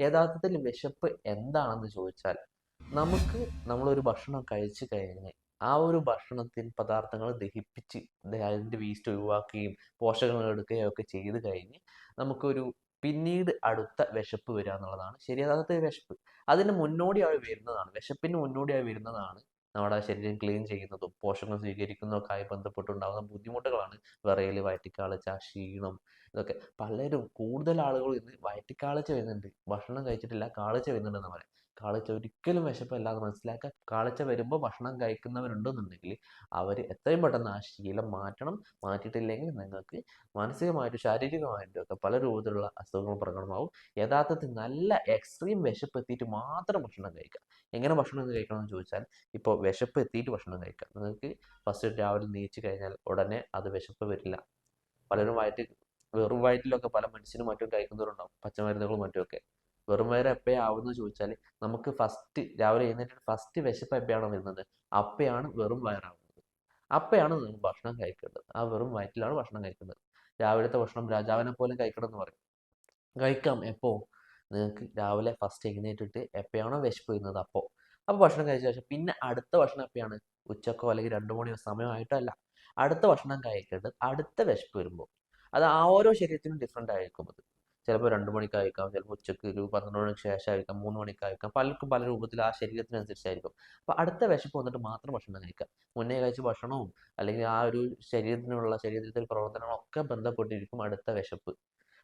യഥാർത്ഥത്തിൽ വിശപ്പ് എന്താണെന്ന് ചോദിച്ചാൽ നമുക്ക് നമ്മളൊരു ഭക്ഷണം കഴിച്ചു കഴിഞ്ഞ് ആ ഒരു ഭക്ഷണത്തിൽ പദാർത്ഥങ്ങൾ ദഹിപ്പിച്ച് അതിന്റെ വേസ്റ്റ് ഒഴിവാക്കുകയും പോഷകങ്ങൾ എടുക്കുകയും ഒക്കെ ചെയ്ത് കഴിഞ്ഞ് നമുക്കൊരു പിന്നീട് അടുത്ത വിശപ്പ് വരിക എന്നുള്ളതാണ് ശരി യഥാർത്ഥ വിശപ്പ്. അതിന് മുന്നോടിയായി വരുന്നതാണ്. വിശപ്പിന് മുന്നോടിയായി വരുന്നതാണ് നമ്മുടെ ശരീരം ക്ലീൻ ചെയ്യുന്നതും പോഷകം സ്വീകരിക്കുന്നതൊക്കെ ആയി ബന്ധപ്പെട്ടുണ്ടാകുന്ന ബുദ്ധിമുട്ടുകളാണ് വിറയൽ വയറ്റിക്കാളച്ച ക്ഷീണം ഇതൊക്കെ. പലരും കൂടുതൽ ആളുകൾ ഇന്ന് വയറ്റിക്കാളച്ച വരുന്നുണ്ട് ഭക്ഷണം കഴിച്ചിട്ടില്ല കാളച്ച വരുന്നുണ്ടെന്ന് പറയാം. കാളച്ച ഒരിക്കലും വിശപ്പല്ല എന്ന് മനസ്സിലാക്കുക. കാളച്ച വരുമ്പോൾ ഭക്ഷണം കഴിക്കുന്നവരുണ്ടെന്നുണ്ടെങ്കിൽ അവർ എത്രയും പെട്ടെന്ന് ആ ശീലം മാറ്റണം. മാറ്റിയിട്ടില്ലെങ്കിൽ നിങ്ങൾക്ക് മാനസികമായിട്ടും ശാരീരികമായിട്ടും ഒക്കെ പല രൂപത്തിലുള്ള അസുഖങ്ങൾ പ്രകടമാവും. യഥാർത്ഥത്തിൽ നല്ല എക്സ്ട്രീം വിശപ്പ് എത്തിയിട്ട് മാത്രം ഭക്ഷണം കഴിക്കുക. എങ്ങനെ ഭക്ഷണം കഴിക്കണം എന്ന് ചോദിച്ചാൽ ഇപ്പോൾ വിശപ്പ് എത്തിയിട്ട് ഭക്ഷണം കഴിക്കുക. നിങ്ങൾക്ക് ഫസ്റ്റ് രാവിലെ നീച്ച് കഴിഞ്ഞാൽ ഉടനെ അത് വിശപ്പ് വരില്ല. പലരും വയറ്റിൽ വെറും വയറ്റിലൊക്കെ പല മനുഷ്യനും മറ്റും കഴിക്കുന്നവരുണ്ടാവും പച്ചമരുന്നുകളും മറ്റുമൊക്കെ. വെറും വയറ് എപ്പോഴാണ് ആവുന്നത് ചോദിച്ചാൽ നമുക്ക് ഫസ്റ്റ് രാവിലെ എഴുന്നേറ്റ് ഫസ്റ്റ് വിശപ്പ് എപ്പോഴാണോ വരുന്നത്? അപ്പോഴാണ് വെറും വയറാവുന്നത്. അപ്പോഴാണ് നിങ്ങൾ ഭക്ഷണം കഴിക്കേണ്ടത്. ആ വെറും വയറ്റിലാണ് ഭക്ഷണം കഴിക്കേണ്ടത്. രാവിലത്തെ ഭക്ഷണം രാജാവിനെ പോലും കഴിക്കണം എന്ന് പറയും. കഴിക്കാം എപ്പോ? നിങ്ങൾക്ക് രാവിലെ ഫസ്റ്റ് എഴുന്നേറ്റിട്ട് എപ്പോഴാണോ വിശപ്പ് വരുന്നത്? അപ്പോൾ അപ്പോൾ ഭക്ഷണം കഴിച്ച ശേഷം പിന്നെ അടുത്ത ഭക്ഷണം എപ്പോഴാണ്? ഉച്ചക്കോ അല്ലെങ്കിൽ രണ്ട് മണിയോ സമയമായിട്ടല്ല അടുത്ത ഭക്ഷണം കഴിക്കേണ്ടത് അടുത്ത വിശപ്പ് വരുമ്പോൾ. അത് ആ ഓരോ ശരീരത്തിനും ഡിഫറെന്റ് ആയിരിക്കും അത്. ചിലപ്പോൾ രണ്ട് മണിക്ക് കഴിക്കാം ചിലപ്പോൾ ഉച്ചയ്ക്ക് ഒരു പന്ത്രണ്ട് മണിക്ക് ശേഷം കഴിക്കാം മൂന്ന് മണിക്ക് കഴിക്കാം പലർക്കും പല രൂപത്തിൽ ആ ശരീരത്തിനനുസരിച്ചായിരിക്കും. അപ്പോൾ അടുത്ത വിശപ്പ് വന്നിട്ട് മാത്രം ഭക്ഷണം കഴിക്കുക. മുന്നേ കഴിച്ച ഭക്ഷണവും അല്ലെങ്കിൽ ആ ഒരു ശരീരത്തിനുള്ള ശരീരത്തിൽ പ്രവർത്തനങ്ങളൊക്കെ ബന്ധപ്പെട്ടിരിക്കും അടുത്ത വിശപ്പ്.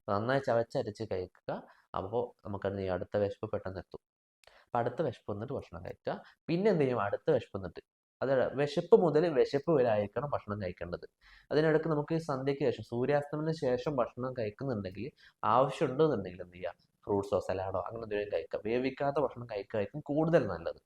നന്നായി ചവച്ചരച്ച് കഴിക്കുക. അപ്പോൾ നമുക്കത് അടുത്ത വിശപ്പ് പെട്ടെന്ന് എത്തും. അപ്പം അടുത്ത വിശപ്പ് വന്നിട്ട് ഭക്ഷണം കഴിക്കുക. പിന്നെ എന്ത് ചെയ്യും? അടുത്ത വിശപ്പ് വന്നിട്ട് അത് വിശപ്പ് മുതൽ വിശപ്പ് വരെ ആയിരിക്കണം ഭക്ഷണം കഴിക്കേണ്ടത്. അതിനിടയ്ക്ക് നമുക്ക് സന്ധ്യയ്ക്ക് ശേഷം സൂര്യാസ്തമനത്തിന് ശേഷം ഭക്ഷണം കഴിക്കുന്നുണ്ടെങ്കിൽ ആവശ്യമുണ്ടെന്നുണ്ടെങ്കിൽ എന്ത് ചെയ്യുക ഫ്രൂട്ട്സോ സലാഡോ അങ്ങനെ എന്തെങ്കിലും കഴിക്കുക വേവിക്കാത്ത ഭക്ഷണം കഴിക്കുകയായിരിക്കും കൂടുതൽ നല്ലത്.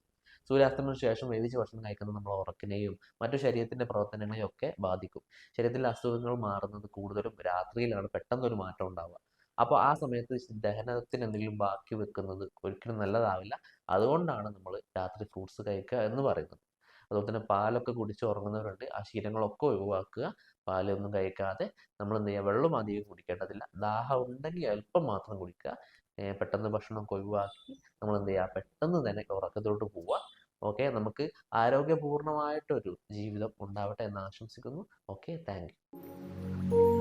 സൂര്യാസ്തമനത്തിന് ശേഷം വേവിച്ച ഭക്ഷണം കഴിക്കുന്നത് നമ്മൾ ഉറക്കിനെയും മറ്റു ശരീരത്തിന്റെ പ്രവർത്തനങ്ങളെയും ഒക്കെ ബാധിക്കും. ശരീരത്തിലെ അസുഖങ്ങൾ മാറുന്നത് കൂടുതലും രാത്രിയിലാണ്. പെട്ടെന്ന് ഒരു മാറ്റം ഉണ്ടാവുക. അപ്പോൾ ആ സമയത്ത് ദഹനത്തിന് എന്തെങ്കിലും ബാക്കി വെക്കുന്നത് ഒരിക്കലും നല്ലതാവില്ല. അതുകൊണ്ടാണ് നമ്മൾ രാത്രി ഫ്രൂട്ട്സ് കഴിക്കുക എന്ന് പറയുന്നത്. അതുപോലെ തന്നെ പാലൊക്കെ കുടിച്ച് ഉറങ്ങുന്നവരുണ്ട്. ആ ശീലങ്ങളൊക്കെ ഒഴിവാക്കുക. പാലൊന്നും കഴിക്കാതെ നമ്മൾ എന്ത് ചെയ്യുക? വെള്ളം അധികം കുടിക്കേണ്ടതില്ല ദാഹം ഉണ്ടെങ്കിൽ അല്പം മാത്രം കുടിക്കുക. പെട്ടെന്ന് ഭക്ഷണം ഒഴിവാക്കി നമ്മൾ എന്ത് ചെയ്യുക? പെട്ടെന്ന് തന്നെ ഉറക്കത്തിലോട്ട് പോവുക. ഓക്കെ? നമുക്ക് ആരോഗ്യപൂർണമായിട്ടൊരു ജീവിതം ഉണ്ടാവട്ടെ എന്ന് ആശംസിക്കുന്നു. ഓക്കെ? Thank you.